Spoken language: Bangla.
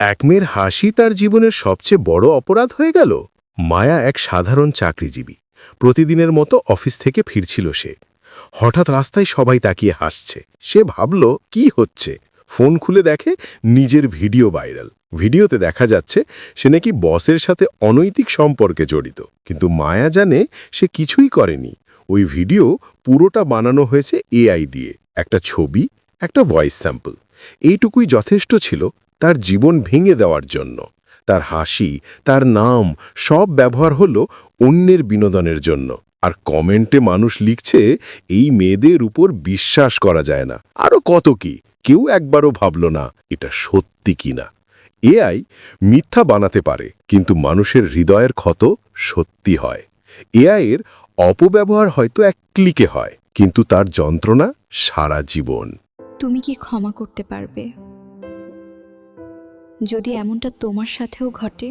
এক মেয়ের হাসি তার জীবনের সবচেয়ে বড় অপরাধ হয়ে গেল। মায়া এক সাধারণ চাকরিজীবী। প্রতিদিনের মতো অফিস থেকে ফিরছিল সে। হঠাৎ রাস্তায় সবাই তাকিয়ে হাসছে। সে ভাবল, কি হচ্ছে? ফোন খুলে দেখে নিজের ভিডিও ভাইরাল। ভিডিওতে দেখা যাচ্ছে, সে নাকি বসের সাথে অনৈতিক সম্পর্কে জড়িত। কিন্তু মায়া জানে সে কিছুই করেনি। ওই ভিডিও পুরোটা বানানো হয়েছে এআই দিয়ে। একটা ছবি, একটা ভয়েস স্যাম্পল। এইটুকুই যথেষ্ট ছিল। তার জীবন ভেঙে দেওয়ার জন্য। তার হাসি, তার নাম সব ব্যবহার হলো অন্যের বিনোদনের জন্য। আর কমেন্টে মানুষ লিখছে, এই মেয়েদের উপর বিশ্বাস করা যায় না। আরও কত কি? কেউ একবারও ভাবল না, এটা সত্যি কিনা এআই মিথ্যা বানাতে পারে, কিন্তু মানুষের হৃদয়ের ক্ষত সত্যি হয়। এআই এর অপব্যবহার হয়তো এক ক্লিকে হয়, কিন্তু তার যন্ত্রণা সারা জীবন। তুমি কি ক্ষমা করতে পারবে? যদি এমনটা তোমার সাথেও ঘটে